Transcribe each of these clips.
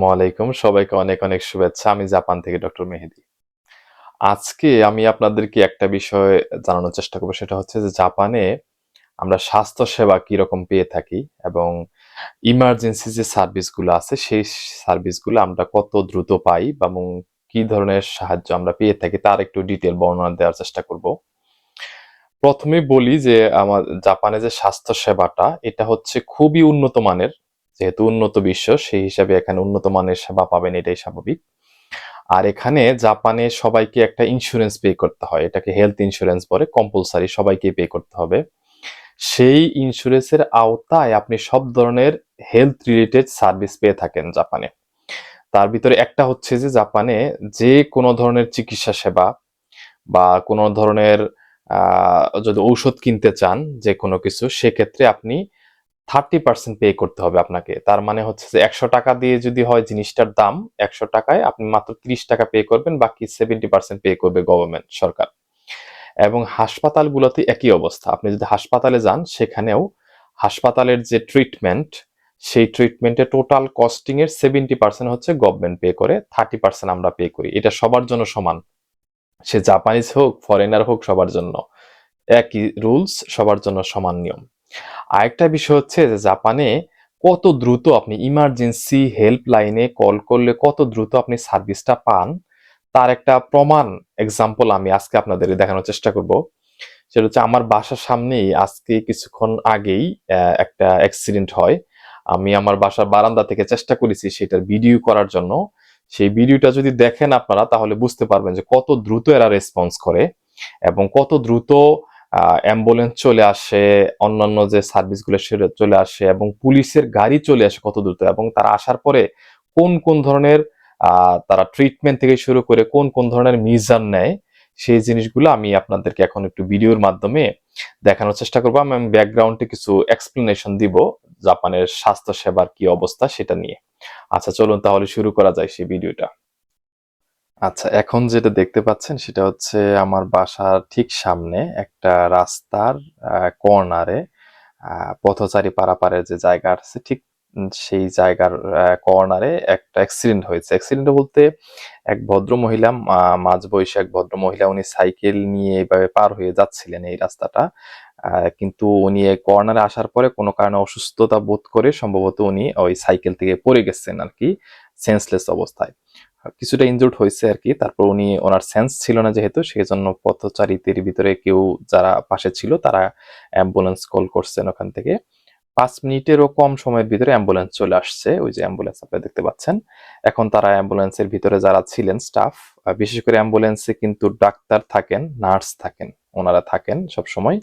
আসসালামু আলাইকুম। সবাইকে অনেক অনেক শুভেচ্ছা। আমি জাপান থেকে ডক্টর মেহেদি। আজকে আমি আপনাদেরকে একটা বিষয় জানানোর চেষ্টা করব। সেটা হচ্ছে যে জাপানে আমরা স্বাস্থ্য সেবা কীরকম পেয়ে থাকি এবং ইমার্জেন্সি যে সার্ভিসগুলো আছে, সেই সার্ভিসগুলো আমরা কত দ্রুত পাই এবং কি ধরনের সাহায্য আমরা পেয়ে থাকি তার একটু ডিটেল বর্ণনা দেওয়ার চেষ্টা করব। প্রথমে বলি যে আমার জাপানে যে স্বাস্থ্য সেবাটা এটা হচ্ছে খুবই উন্নত মানের যেহেতু উন্নত বিশ্ব, সেই হিসাবে এখানে উন্নত মানের সেবা পাবেন, এটাই স্বাভাবিক। আর এখানে জাপানে সবাইকে একটা ইন্স্যুরেন্স পে করতে হয়, এটাকে হেলথ ইন্স্যুরেন্স বলে কম্পালসারি সবাইকে পে করতে হবে। সেই ইন্স্যুরেন্সের আওতায় আপনি সব ধরনের হেলথ রিলেটেড সার্ভিস পেয়ে থাকেন জাপানে। তার ভিতরে একটা হচ্ছে যে জাপানে যে কোনো ধরনের চিকিৎসা সেবা বা কোনো ধরনের যদি ঔষধ কিনতে চান যে কোনো কিছু, সেক্ষেত্রে আপনি থার্টি পার্সেন্ট পে করতে হবে আপনাকে। তার মানে হচ্ছে যে একশো টাকা দিয়ে যদি হয় জিনিসটার দাম, একশো টাকায় আপনি মাত্র ত্রিশ টাকা পে করবেন, বাকি সেভেন্টি পার্সেন্ট পে করবে গভর্নমেন্ট সরকার। এবং হাসপাতালগুলোতে একই অবস্থা। আপনি যদি হাসপাতালে যান, সেখানেও হাসপাতালের যে ট্রিটমেন্ট সেই ট্রিটমেন্টের টোটাল কস্টিং এর সেভেন্টি পার্সেন্ট হচ্ছে গভর্নমেন্ট পে করে থার্টি পার্সেন্ট আমরা পে করি। এটা সবার জন্য সমান। সে জাপানিজ হোক ফরেনার হোক, সবার জন্য। একই রুলস সবার জন্য সমান নিয়ম। আরেকটা বিষয় হচ্ছে যে জাপানে কত দ্রুত আপনি ইমার্জেন্সি হেল্পলাইনে কল করলে কত দ্রুত আপনি সার্ভিসটা পান, তার একটা প্রমাণ এক্সাম্পল আমি আজকে আপনাদের দেখানোর চেষ্টা করব। সেটা হচ্ছে আমার বাসার সামনেই আজকে কিছুক্ষণ আগেই একটা অ্যাক্সিডেন্ট হয়। আমি আমার বাসার বারান্দা থেকে চেষ্টা করেছি সেটার ভিডিও করার জন্য। সেই ভিডিওটা যদি দেখেন আপনারা তাহলে বুঝতে পারবেন যে কত দ্রুত এরা রেসপন্স করে এবং কত দ্রুত অ্যাম্বুলেন্স চলে আসে, অন্যান্য যে সার্ভিসগুলো সেটা চলে আসে এবং পুলিশের গাড়ি চলে আসে কত দ্রুত এবং তারা আসার পরে কোন কোন ধরনের তারা ট্রিটমেন্ট থেকে শুরু করে কোন কোন ধরনের মিজান নেয়, সেই জিনিসগুলো আমি আপনাদেরকে এখন একটু ভিডিওর মাধ্যমে দেখানোর চেষ্টা করব। আমি ব্যাকগ্রাউন্ডে কিছু এক্সপ্লেনেশন দিব, জাপানের স্বাস্থ্য সেবার কি অবস্থা সেটা নিয়ে। আচ্ছা চলুন তাহলে শুরু করা যায় সেই ভিডিওটা আচ্ছা এখন যেটা দেখতে পাচ্ছেন সেটা হচ্ছে আমার বাসার ঠিক সামনে একটা রাস্তার কর্নারে পথচারী পারাপারের যে জায়গা আছে ঠিক সেই জায়গার কর্নারে একটা অ্যাক্সিডেন্ট হয়েছে। অ্যাক্সিডেন্ট বলতে এক ভদ্র মহিলা মা- মাঝবয়সী এক ভদ্র মহিলা উনি সাইকেল নিয়ে এভাবে পার হয়ে যাচ্ছিলেন এই রাস্তাটা। কিন্তু উনি এই কর্নারে আসার পরে কোনো কারণে অসুস্থতা বোধ করে সম্ভবত উনি ওই সাইকেল থেকে পড়ে গেছেন আর কি সেন্সলেস অবস্থায়। কিছুটা ইনজুর্ড হয়েছে আর কি। তারপর উনি ওনার সেন্স ছিল না যেহেতু সেই জন্য পথচারীদের ভিতরে কেউ যারা পাশে ছিল, তারা অ্যাম্বুলেন্স কল করছেন ওখান থেকে। পাঁচ মিনিটেরও কম সময়ের ভিতরে অ্যাম্বুলেন্স চলে আসছে। ওই যে অ্যাম্বুলেন্স আপনারা দেখতে পাচ্ছেন। এখন তারা অ্যাম্বুলেন্সের ভিতরে যারা ছিলেন স্টাফ বিশেষ করে অ্যাম্বুলেন্সে কিন্তু ডাক্তার থাকেন নার্স থাকেন। ওনারা থাকেন সব সময়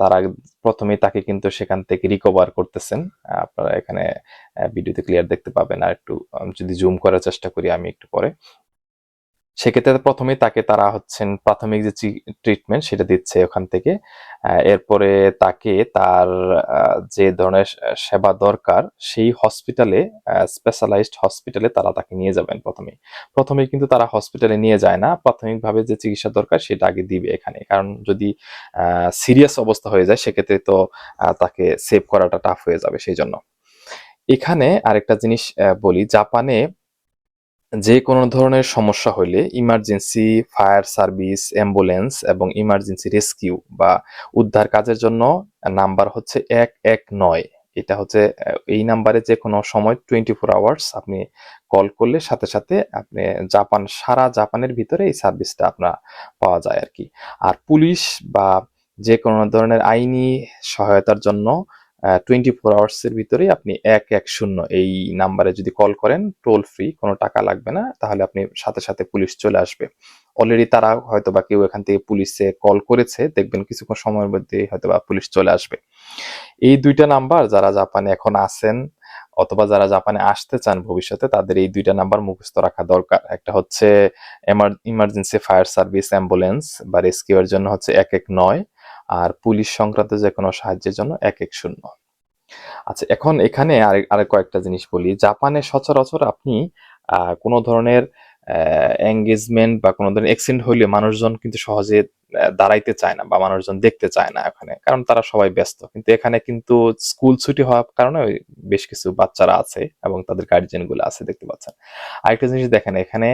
তারা প্রথমেই তাকে কিন্তু সেখান থেকে রিকভার করতেছেন। আপনারা এখানে ভিডিওতে ক্লিয়ার দেখতে পাবেন। আর একটু যদি জুম করার চেষ্টা করি, আমি একটু পরে। সেক্ষেত্রে প্রথমে তাকে তারা হচ্ছেন প্রাথমিক যে ট্রিটমেন্ট সেটা দিচ্ছে ওখান থেকে। এরপরে তাকে তার যে ধরনের সেবা দরকার সেই হসপিটালে স্পেশালাইজড হসপিটালে তারা তাকে নিয়ে যাবেন প্রথমে প্রথমে কিন্তু তারা হসপিটালে নিয়ে যায় না। প্রাথমিকভাবে যে চিকিৎসা দরকার সেটা আগে দিবে এখানে। কারণ যদি সিরিয়াস অবস্থা হয়ে যায় সেক্ষেত্রে তো তাকে সেভ করাটা টাফ হয়ে যাবে সেই জন্য এখানে আরেকটা জিনিস বলি। জাপানে যে কোনো ধরনের সমস্যা হলে ইমার্জেন্সি ফায়ার সার্ভিস অ্যাম্বুলেন্স এবং ইমার্জেন্সি রেস্কিউ বা উদ্ধার কাজের জন্য নাম্বার হচ্ছে এক এক নয়। এটা হচ্ছে এই নাম্বারে যে কোনো সময় টোয়েন্টি ফোর আওয়ার্স আপনি কল করলে সাথে সাথে আপনি জাপান, সারা জাপানের ভিতরে এই সার্ভিসটা আপনার পাওয়া যায় আর কি আর পুলিশ বা যে কোনো ধরনের আইনি সহায়তার জন্য টোয়েন্টি ফোর আওয়ার্সের ভিতরেই আপনি এক এক শূন্য এই নাম্বারে যদি কল করেন টোল ফ্রি কোনো টাকা লাগবে না, তাহলে আপনি সাথে সাথে পুলিশ চলে আসবে। অলরেডি তারা হয়তো বা কেউ এখান থেকে পুলিশে কল করেছে, দেখবেন কিছুক্ষণ সময়ের মধ্যে হয়তো বা পুলিশ চলে আসবে। এই দুইটা নাম্বার যারা জাপানে এখন আছেন, অথবা যারা জাপানে আসতে চান ভবিষ্যতে, তাদের এই দুইটা নাম্বার মুখস্থ রাখা দরকার। একটা হচ্ছে ইমার্জেন্সি ফায়ার সার্ভিস অ্যাম্বুলেন্স বা রেস্কিউ জন্য হচ্ছে এক এক নয়। আর পুলিশ সংক্রান্ত যে কোনো সাহায্যের জন্য এক এক শূন্য। আচ্ছা এখন এখানে আর আরেক কয়েকটা জিনিস বলি। জাপানে সচরাচর আপনি কোনো ধরনের এঙ্গেজমেন্ট বা কোনো ধরনের অ্যাক্সিডেন্ট হইলে মানুষজন কিন্তু সহজে দাঁড়াইতে চায় না বা মানুষজন দেখতে চায় না এখানে কারণ তারা সবাই ব্যস্ত। কিন্তু এখানে কিন্তু স্কুল ছুটি হওয়ার কারণে বেশ কিছু বাচ্চারা আছে এবং তাদের গার্জিয়ানগুলো আছে, দেখতে পাচ্ছেন। আরেকটা জিনিস দেখেন, এখানে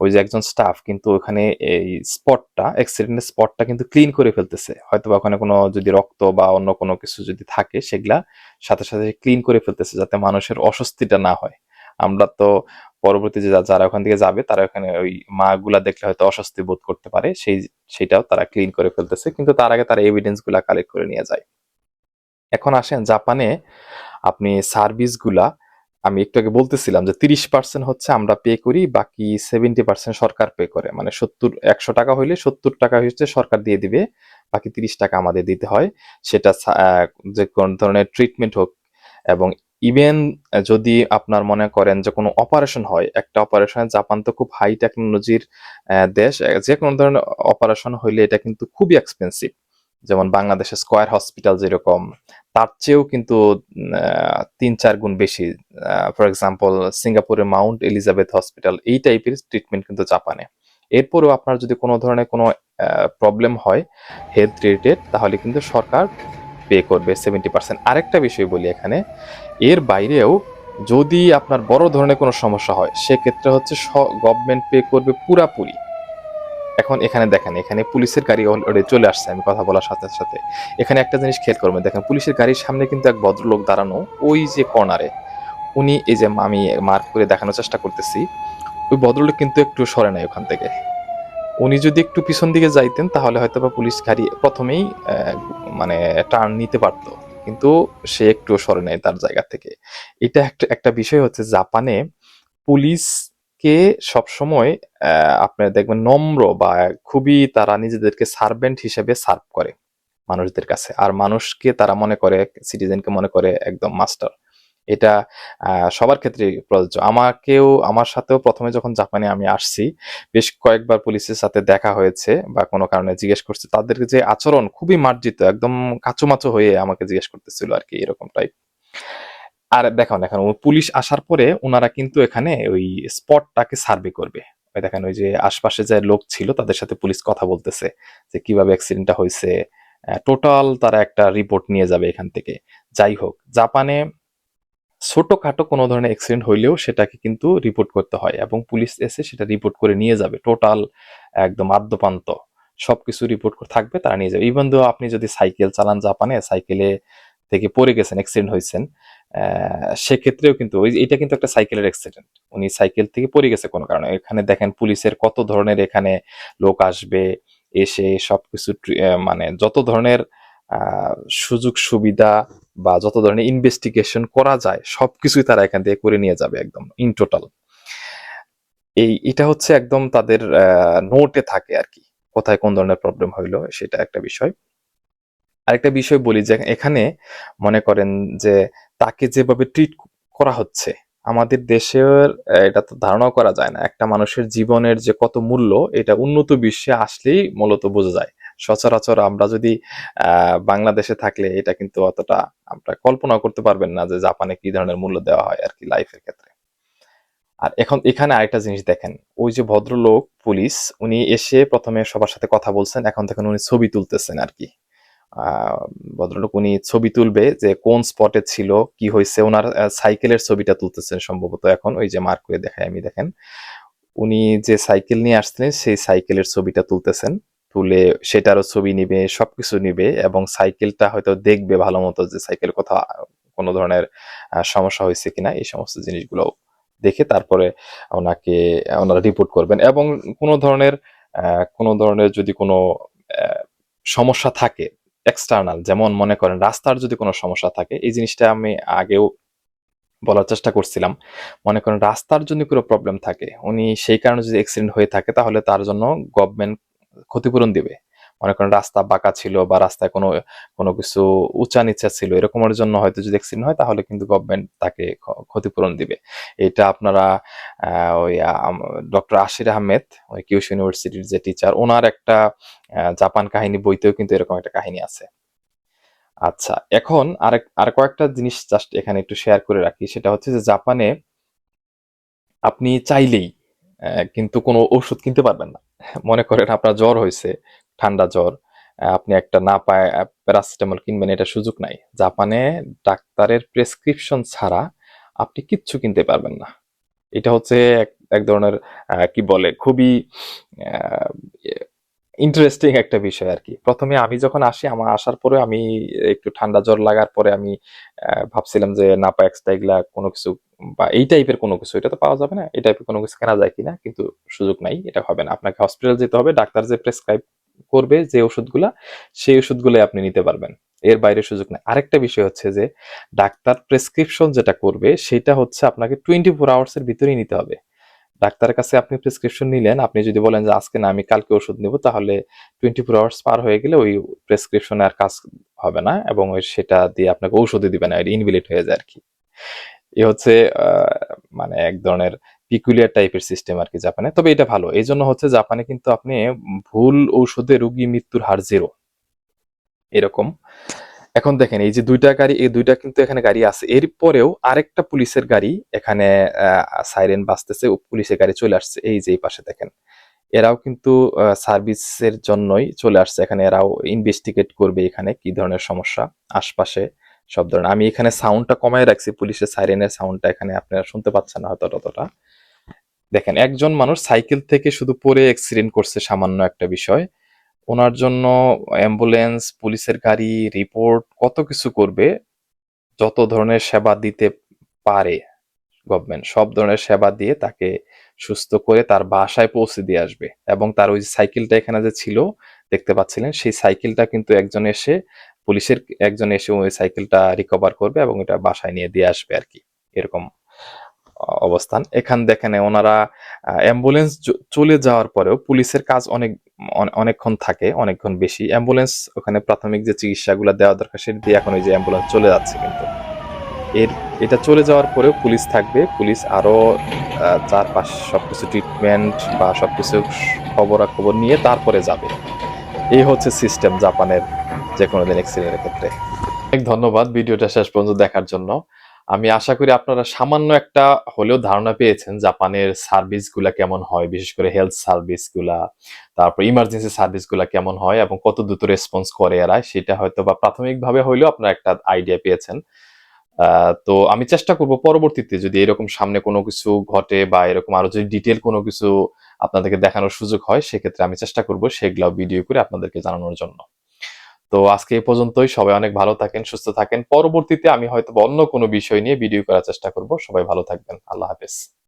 ওই যে একজন স্টাফ কিন্তু ওখানে এই স্পটটা অ্যাক্সিডেন্টের স্পটটা কিন্তু ক্লিন করে ফেলতেছে। হয়তো বা ওখানে কোনো যদি রক্ত বা অন্য কোনো কিছু যদি থাকে, সেগুলা সাথে সাথে ক্লিন করে ফেলতেছে যাতে মানুষের অস্বস্তিটা না হয়। আমরা তো পরবর্তীতে যা- যারা ওখান থেকে যাবে, তারা ওখানে ওই মা গুলা দেখলে হয়তো অস্বস্তি বোধ করতে পারে। সেই, সেটাও তারা ক্লিন করে ফেলতেছে। কিন্তু তার আগে তারা এভিডেন্সগুলা কালেক্ট করে নিয়ে যায়। এখন আসেন জাপানে আপনি সার্ভিসগুলা, আমি একটু আগে বলতেছিলাম যে তিরিশ পার্সেন্ট হচ্ছে আমরা পে করি, বাকি সেভেন্টি পার্সেন্ট সরকার পে করে। মানে সত্তর, একশো টাকা হইলে সত্তর টাকা হচ্ছে সরকার দিয়ে দিবে, বাকি তিরিশ টাকা আমাদের দিতে হয়। সেটা যে কোন ধরনের ট্রিটমেন্ট হোক এবং ইভেন যদি আপনার মনে করেন যে কোনো অপারেশন হয়, একটা অপারেশন জাপান তো খুব হাই টেকনোলজির দেশ যে কোনো ধরনের অপারেশন হইলে এটা কিন্তু খুবই এক্সপেন্সিভ যেমন বাংলাদেশের স্কোয়ার হসপিটাল যেরকম, তার চেয়েও কিন্তু তিন চার গুণ বেশি। ফর এক্সাম্পল সিঙ্গাপুরের মাউন্ট এলিজাবেথ হসপিটাল এই টাইপের ট্রিটমেন্ট কিন্তু জাপানে এরপরেও আপনার যদি কোনো ধরনের কোনো প্রবলেম হয় হেলথ রিলেটেড তাহলে কিন্তু সরকার পে করবে সেভেন্টি পার্সেন্ট আরেকটা বিষয় বলি এখানে, এর বাইরেও যদি আপনার বড় ধরনের কোনো সমস্যা হয়, সেক্ষেত্রে হচ্ছে গভর্নমেন্ট পে করবে পুরাপুরি এখন এখানে দেখেন, এখানে পুলিশের গাড়ি অলরেডি চলে আসছে, আমি কথা বলার সাথে সাথে। এখানে একটা জিনিস খেয়াল করবেন, দেখেন পুলিশের গাড়ির সামনে কিন্তু এক ভদ্রলোক দাঁড়ানো, ওই যে কর্নারে। উনি এই যে আমি মার্ক করে দেখানোর চেষ্টা করতেছি, ওই ভদ্রলোক কিন্তু একটু সরে নাই ওখান থেকে। উনি যদি একটু পিছন দিকে যাইতেন, তাহলে হয়তো বা পুলিশ গাড়ি প্রথমেই মানে টার্ন নিতে পারতো। কিন্তু সে একটু সরে নেয় তার জায়গা থেকে। এটা একটা একটা বিষয় হচ্ছে জাপানে পুলিশকে সবসময় আপনার দেখবেন নম্র বা খুবই তারা নিজেদেরকে সার্ভেন্ট হিসেবে সার্ভ করে মানুষদের কাছে। আর মানুষকে তারা মনে করে সিটিজেনকে মনে করে একদম মাস্টার এটা সবার ক্ষেত্রে প্রযোজ্য। আমাকেও, আমার সাথেও প্রথমে যখন জাপানে আমি আসছি, বেশ কয়েকবার পুলিশের সাথে দেখা হয়েছে বা কোনো কারণে জিজ্ঞেস করছে তাদের যে আচরণ খুবই মার্জিত, একদম কাচুমাচু হয়ে আমাকে জিজ্ঞেস করতেছিল আর কি এরকম টাইপ আর দেখুন এখন পুলিশ আসার পরে ওনারা কিন্তু এখানে ওই স্পটটাকে সার্ভে করবে। দেখেন, ওই যে আশপাশে যে লোক ছিল, তাদের সাথে পুলিশ কথা বলতেছে যে কীভাবে অ্যাক্সিডেন্টটা হয়েছে। টোটাল তারা একটা রিপোর্ট নিয়ে যাবে এখান থেকে। যাই হোক, জাপানে ছোটখাটো কোনো ধরনের অ্যাক্সিডেন্ট হইলেও সেটাকে কিন্তু রিপোর্ট করতে হয় এবং পুলিশ এসে সেটা রিপোর্ট করে নিয়ে যাবে। টোটাল একদম আদ্যপান্ত। সব কিছু রিপোর্ট থাকবে তারা নিয়ে যাবে। ইভেন দো আপনি যদি সাইকেল চালান জাপানে সাইকেলে থেকে পড়ে গেছেন অ্যাক্সিডেন্ট হয়েছেন সেক্ষেত্রেও কিন্তু ওই এটা কিন্তু একটা সাইকেলের অ্যাক্সিডেন্ট উনি সাইকেল থেকে পড়ে গেছে কোনো কারণে। এখানে দেখেন পুলিশের কত ধরনের এখানে লোক আসবে এসে সবকিছু ট্রি- আহ, মানে যত ধরনের সুযোগ সুবিধা বা যত ধরনের ইনভেস্টিগেশন করা যায়, সবকিছুই তারা এখান থেকে করে নিয়ে যাবে একদম ইন টোটাল এই, এটা হচ্ছে একদম তাদের নোটে থাকে আর কি কোথায় কোন ধরনের প্রবলেম হইল, সেটা একটা বিষয়। আরেকটা বিষয় বলি যে, এখানে মনে করেন যে, তাকে যেভাবে ট্রিট করা হচ্ছে, আমাদের দেশের এটা তো ধারণাও করা যায় না, একটা মানুষের জীবনের যে কত মূল্য, এটা উন্নত বিশ্বে আসলেই মূলত বোঝা যায়। সচরাচর আমরা যদি বাংলাদেশে থাকলে এটা কিন্তু অতটা আমরা কল্পনা করতে পারবেন না যে জাপানে কি ধরনের মূল্য দেওয়া হয় আর কি লাইফের ক্ষেত্রে। আর এখন এখানে আরেকটা জিনিস দেখেন, ওই যে ভদ্রলোক, পুলিশ, উনি এসে প্রথমে সবার সাথে কথা বলছেন, এখন দেখেন উনি ছবি তুলতেছেন আর কি। ভদ্রলোক উনি ছবি তুলবে যে কোন স্পটে ছিল, কি হয়েছে ওনার সাইকেলের ছবিটা তুলতেছেন সম্ভবত এখন, ওই যে মার্ক করে দেখায় আমি দেখেন। উনি যে সাইকেল নিয়ে আসছিলেন, সেই সাইকেলের ছবিটা তুলতেছেন। তুলে সেটারও ছবি নিবে, সবকিছু নিবে এবং সাইকেলটা হয়তো দেখবে ভালো মতো যে সাইকেল কোথাও কোনো ধরনের সমস্যা হয়েছে কিনা, এই সমস্ত জিনিসগুলো দেখে তারপরে ওনাকে, ওনারা রিপোর্ট করবেন এবং কোনো ধরনের কোনো ধরনের যদি কোনো সমস্যা থাকে এক্সটার্নাল যেমন মনে করেন রাস্তার যদি কোনো সমস্যা থাকে, এই জিনিসটা আমি আগেও বলার চেষ্টা করছিলাম। মনে করেন রাস্তার জন্য কোনো প্রবলেম থাকে, উনি সেই কারণে যদি অ্যাক্সিডেন্ট হয়ে থাকে, তাহলে তার জন্য গভর্নমেন্ট ক্ষতিপূরণ দিবে। মনে করেন রাস্তা বাঁকা ছিল বা রাস্তায় কোনো কোনো কিছু উঁচা নিচা ছিল, এরকমের জন্য হয়তো যদি অ্যাক্সিডেন্ট হয়, তাহলে কিন্তু গভর্নমেন্ট তাকে ক্ষতিপূরণ দিবে। এটা আপনারা ওই ডক্টর আশির আহমেদ, ওই কিউশ ইউনিভার্সিটির যে টিচার ওনার একটা জাপান কাহিনী বইতেও কিন্তু এরকম একটা কাহিনী আছে। আচ্ছা এখন আরেক, আর কয়েকটা জিনিস জাস্ট এখানে একটু শেয়ার করে রাখি। সেটা হচ্ছে যে জাপানে আপনি চাইলেই কিন্তু কোনো ওষুধ কিনতে পারবেন না। মনে করেন আপনার জ্বর হয়েছে, ঠান্ডা জ্বর আপনি একটা না পায় প্যারাসিটামল কিনবেন, এটা সুযোগ নাই। জাপানে ডাক্তারের প্রেসক্রিপশন ছাড়া আপনি কিচ্ছু কিনতে পারবেন না। এটা হচ্ছে এক ধরনের কি বলে, খুবই ইন্টারেস্টিং একটা বিষয় আর কি প্রথমে আমি যখন আসি, আমার আসার পরে আমি একটু ঠান্ডা জ্বর লাগার পরে আমি ভাবছিলাম যে নাপা এক্সট্রা এগুলা কোনো কিছু বা এই টাইপের কোনো কিছু, এটা তো পাওয়া যাবে না, এই টাইপের কোনো কিছু কেনা যায় কিনা, কিন্তু সুযোগ নাই, এটা হবে না। আপনাকে হসপিটাল যেতে হবে, ডাক্তার যে প্রেসক্রাইব করবে যে ওষুধগুলা, সেই ওষুধগুলোই আপনি নিতে পারবেন। এর বাইরে সুযোগ নেই। আরেকটা বিষয় হচ্ছে যে, ডাক্তার প্রেসক্রিপশন যেটা করবে, সেটা হচ্ছে আপনাকে টোয়েন্টি ফোর আওয়ার্স এর ভিতরেই নিতে হবে। ডাক্তারের কাছে আপনি প্রেসক্রিপশন নিলেন, আপনি যদি বলেন যে আজকে না, আমি কালকে ওষুধ নেব, তাহলে টোয়েন্টি ফোর আওয়ার্স পার হয়ে গেলে ওই প্রেসক্রিপশনে আর কাজ হবে না এবং ওই সেটা দিয়ে আপনাকে ঔষধই দিবে না ইনভ্যালিড হয়ে যায় আর কি এ হচ্ছে মানে এক ধরনের পিকুলিয়ার টাইপের সিস্টেম আর কি জাপানে। তবে এটা ভালো। এই জন্য হচ্ছে জাপানে কিন্তু আপনি ভুল ঔষধে রোগী মৃত্যুর হার জিরো এরকম। এখন দেখেন, এই যে দুইটা গাড়ি, এই দুইটা কিন্তু এখানে গাড়ি আছে। এর পরেও আরেকটা পুলিশের গাড়ি এখানে সাইরেন বাজতেছে পুলিশের গাড়ি চলে আসছে। এই যে এই পাশে দেখেন, এরাও কিন্তু সার্ভিসের জন্যই চলে আসছে। এখানে এরাও ইনভেস্টিগেট করবে এখানে কি ধরনের সমস্যা, আশপাশে সব ধরনের। আমি এখানে সাউন্ডটা কমায় রাখছি, পুলিশের সাইরেনের সাউন্ডটা এখানে আপনারা শুনতে পাচ্ছেন না হয়তো ততটা। দেখেন, একজন মানুষ সাইকেল থেকে শুধু পরে অ্যাক্সিডেন্ট করছে সামান্য একটা বিষয়। ওনার জন্য অ্যাম্বুলেন্স, পুলিশের গাড়ি, রিপোর্ট, কত কিছু করবে, যত ধরনের সেবা দিতে পারে গভর্নমেন্ট সব ধরনের সেবা দিয়ে তাকে সুস্থ করে তার বাসায় পৌঁছে দিয়ে আসবে। এবং তার ওই সাইকেলটা এখানে যে ছিল, দেখতে পাচ্ছিলেন, সেই সাইকেলটা কিন্তু একজন এসে, পুলিশের একজন এসে ওই সাইকেলটা রিকভার করবে এবং এটা বাসায় নিয়ে দিয়ে আসবে আর কি। এরকম অবস্থান। এখান দেখেন, ওনারা অ্যাম্বুলেন্স চলে যাওয়ার পরেও পুলিশের কাজ অনেক অনে- অনেকক্ষণ থাকে অনেকক্ষণ বেশি। অ্যাম্বুলেন্স ওখানে প্রাথমিক যে চিকিৎসাগুলো দেওয়া দরকার সেটা দিয়ে এখন ওই যে অ্যাম্বুলেন্স চলে যাচ্ছে কিন্তু। এর এটা চলে যাওয়ার পরেও পুলিশ থাকবে। পুলিশ আরও আহ, চার পাঁচ সবকিছু ট্রিটমেন্ট বা সব সবকিছু খবরাখবর নিয়ে তারপরে যাবে। এই হচ্ছে সিস্টেম জাপানের যে কোনো দিন এক্সিডেন্টের ক্ষেত্রে। অনেক ধন্যবাদ ভিডিওটা শেষ পর্যন্ত দেখার জন্য। আমি আশা করি আপনারা সামান্য একটা হলেও ধারণা পেয়েছেন জাপানের সার্ভিসগুলা কেমন হয়, বিশেষ করে হেলথ সার্ভিসগুলা, তারপর ইমার্জেন্সি সার্ভিসগুলা কেমন হয় এবং কত দ্রুত রেসপন্স করে এরা, সেটা হয়তো বা প্রাথমিকভাবে হলেও আপনারা একটা আইডিয়া পেয়েছেন। তো আমি চেষ্টা করব পরবর্তীতে যদি এরকম সামনে কোনো কিছু ঘটে বা এরকম আরও যদি ডিটেল কোনো কিছু আপনাদেরকে দেখানোর সুযোগ হয়, সেক্ষেত্রে আমি চেষ্টা করব সেগুলো ভিডিও করে আপনাদেরকে জানানোর জন্য। তো আজকে এ পর্যন্তই। সবাই অনেক ভালো থাকেন, সুস্থ থাকেন। পরবর্তীতে আমি হয়তো অন্য কোনো বিষয় নিয়ে ভিডিও করার চেষ্টা করব। সবাই ভালো থাকবেন। আল্লাহ হাফেজ।